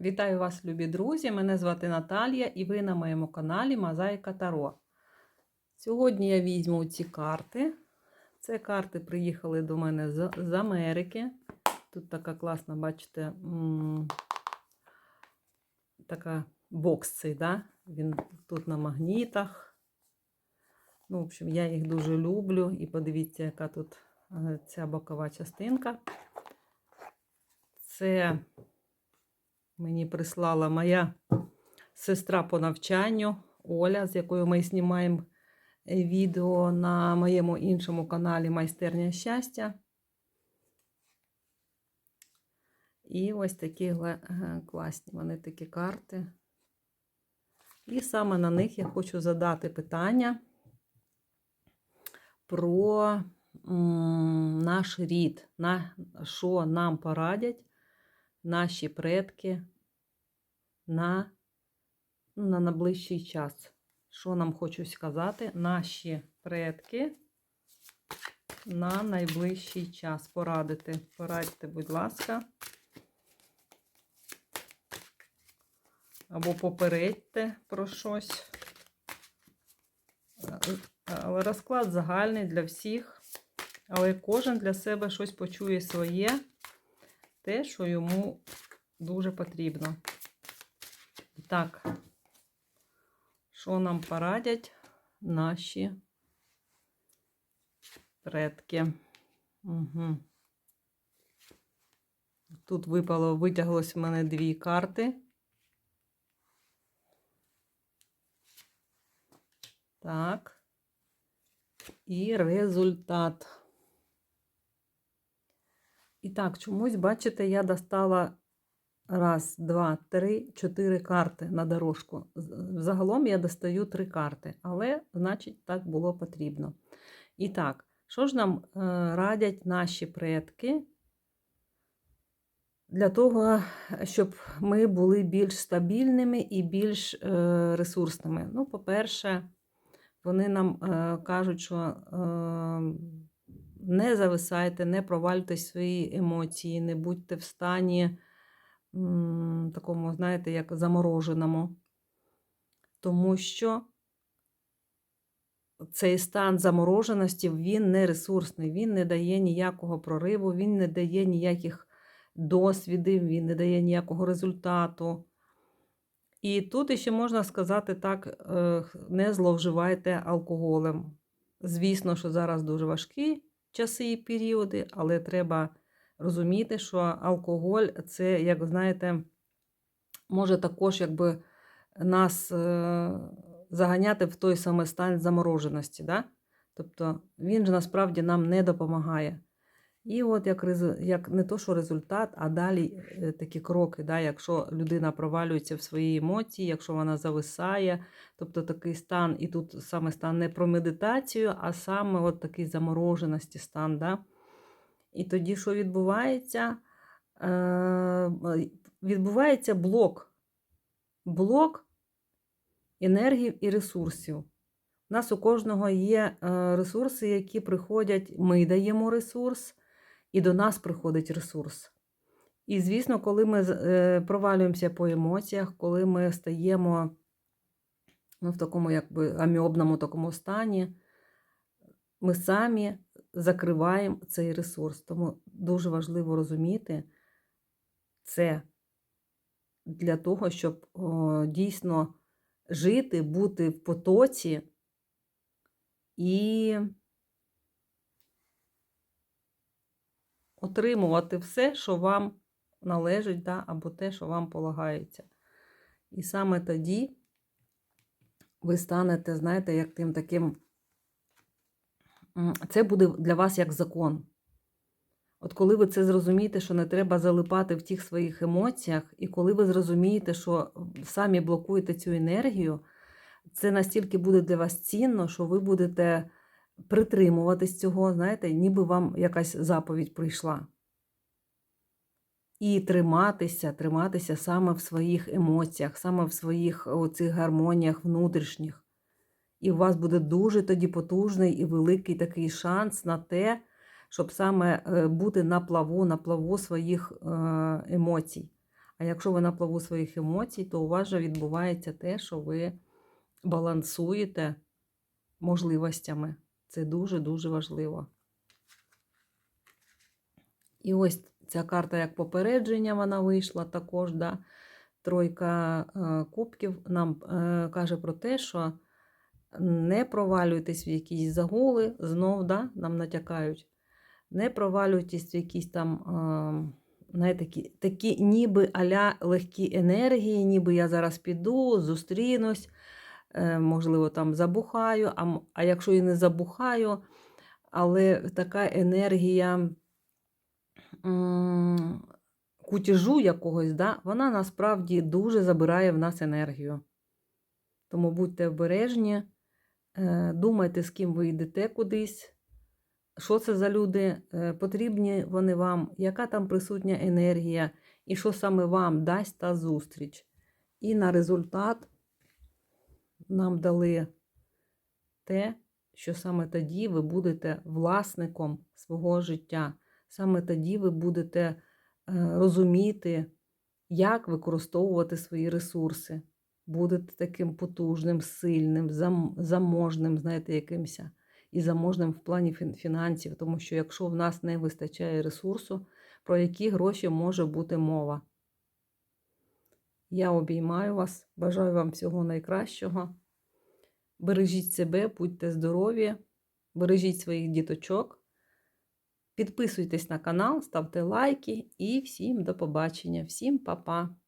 Вітаю вас, любі друзі! Мене звати Наталія і ви на моєму каналі Мозаїка Таро. Сьогодні я візьму ці карти. Це карти приїхали до мене з, Америки. Тут така класна, бачите, така бокс цей, да? він тут на магнітах. Ну, в общем, я їх дуже люблю. І подивіться, яка тут е, ця бокова частинка. Це мені прислала моя сестра по навчанню Оля, з якою ми знімаємо відео на моєму іншому каналі Майстерня щастя. І ось такі е, класні вони такі карти. І саме на них я хочу задати питання про наш рід, на що нам порадять наші предки на, на найближчий час. Що нам хочуть сказати? Наші предки на найближчий час. Порадити. Порадьте, будь ласка. Або попередьте про щось. Розклад загальний для всіх. Але кожен для себе щось почує своє те, що йому дуже потрібно. Так, що нам порадять наші предки? Угу. Тут випало, витяглось в мене дві карти. Так. І результат. І так, чомусь, бачите, я достала раз, два, три, чотири карти на дорожку. З- Загалом я достаю три карти, але, значить, так було потрібно. І так, що ж нам е, радять наші предки для того, щоб ми були більш стабільними і більш е, ресурсними? Ну, по-перше, вони нам е, кажуть, що е, не зависайте, не провалюйте свої емоції, не будьте в стані такому, знаєте, як замороженому. Тому що цей стан замороженості він не ресурсний, він не дає ніякого прориву, він не дає ніяких досвідів, він не дає ніякого результату. І тут ще можна сказати так: е, не зловживайте алкоголем. Звісно, що зараз дуже важкі часи і періоди, але треба розуміти, що алкоголь це, як знаєте, може також якби нас е, заганяти в той самий стан замороженості. Да? Тобто він ж насправді нам не допомагає. І от як, як не то, що результат, а далі е, такі кроки, да, якщо людина провалюється в свої емоції, якщо вона зависає, тобто такий стан, і тут саме стан не про медитацію, а саме от такий замороженості стан. Да? І тоді що відбувається? Е, відбувається блок. Блок енергії і ресурсів. У нас у кожного є е, ресурси, які приходять, ми даємо ресурс, і до нас приходить ресурс. І, звісно, коли ми е, провалюємося по емоціях, коли ми стаємо ну, в такому якби аміобному такому стані, ми самі закриваємо цей ресурс. Тому дуже важливо розуміти це для того, щоб дійсно жити, бути в потоці і отримувати все, що вам належить, да, або те, що вам полагається. І саме тоді ви станете, знаєте, як тим таким. Це буде для вас як закон. От коли ви це зрозумієте, що не треба залипати в тих своїх емоціях, і коли ви зрозумієте, що самі блокуєте цю енергію, це настільки буде для вас цінно, що ви будете притримуватись цього, знаєте, ніби вам якась заповідь прийшла. І триматися, триматися саме в своїх емоціях, саме в своїх оцих гармоніях внутрішніх. І у вас буде дуже тоді потужний і великий такий шанс на те, щоб саме е, бути на плаву, на плаву своїх е, емоцій. А якщо ви на плаву своїх емоцій, то у вас же відбувається те, що ви балансуєте можливостями. Це дуже-дуже важливо. І ось ця карта як попередження вона вийшла також. Да? Тройка е, кубків нам каже про те, що не провалюйтесь в якісь загули, знов да, нам натякають. Не провалюйтесь в якісь там, е, такі, такі ніби аля легкі енергії, ніби я зараз піду, зустрінусь, е, можливо, там забухаю, а, а якщо і не забухаю, але така енергія кутіжу якогось, да, вона насправді дуже забирає в нас енергію. Тому будьте обережні, думайте, з ким ви йдете кудись, що це за люди, е, потрібні вони вам, яка там присутня енергія, і що саме вам дасть та зустріч. І на результат нам дали те, що саме тоді ви будете власником свого життя. Саме тоді ви будете е, розуміти, як використовувати свої ресурси. Будете таким потужним, сильним, заможним, знаєте, якимось. І заможним в плані фінансів, тому що якщо в нас не вистачає ресурсу, про які гроші може бути мова. Я обіймаю вас, бажаю вам всього найкращого. Бережіть себе, будьте здорові, бережіть своїх діточок. Підписуйтесь на канал, ставте лайки і всім до побачення, всім па-па!